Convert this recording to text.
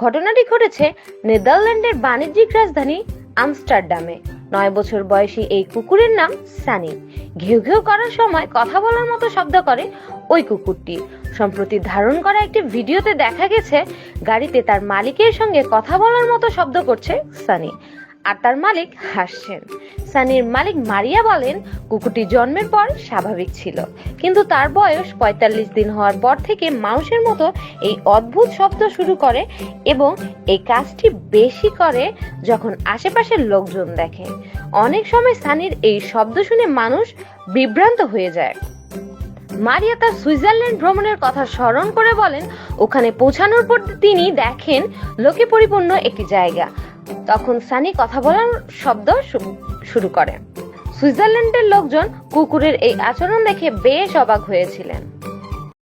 ঘটনাটি ঘটেছে নেদারল্যান্ডের বাণিজ্যিক রাজধানী আমস্টারডামে। নয় বছর বয়সী এই কুকুরের নাম সানি ঘেউ ঘেউ করার সময় কথা বলার মতো শব্দ করে ওই কুকুরটি। সম্প্রতি ধারণ করা একটি ভিডিওতে দেখা গেছে, গাড়িতে তার মালিকের সঙ্গে কথা বলার মতো শব্দ করছে সানি আর তার মালিক হাসছেন। সানির মালিক মারিয়া বলেন, কুকুরটি জন্মের পর স্বাভাবিক ছিল। কিন্তু তার বয়স পঁয়তাল্লিশ দিন হওয়ার পর থেকে মানুষের মতো এই অদ্ভুত শব্দ শুরু করে এবং এই কাজটি বেশি করে যখন আশেপাশের লোকজন দেখে। অনেক সময় সানির এই শব্দ শুনে মানুষ বিভ্রান্ত হয়ে যায়। মারিয়া তার সুইজারল্যান্ড ভ্রমণের কথা স্মরণ করে বলেন, ওখানে পৌঁছানোর পর তিনি দেখেন লোকে পরিপূর্ণ একটি জায়গা। তখন সানি কথা বলার শব্দ শুরু করে। সুইজারল্যান্ডের লোকজন কুকুরের এই আচরণ দেখে বেশ অবাক হয়েছিলেন।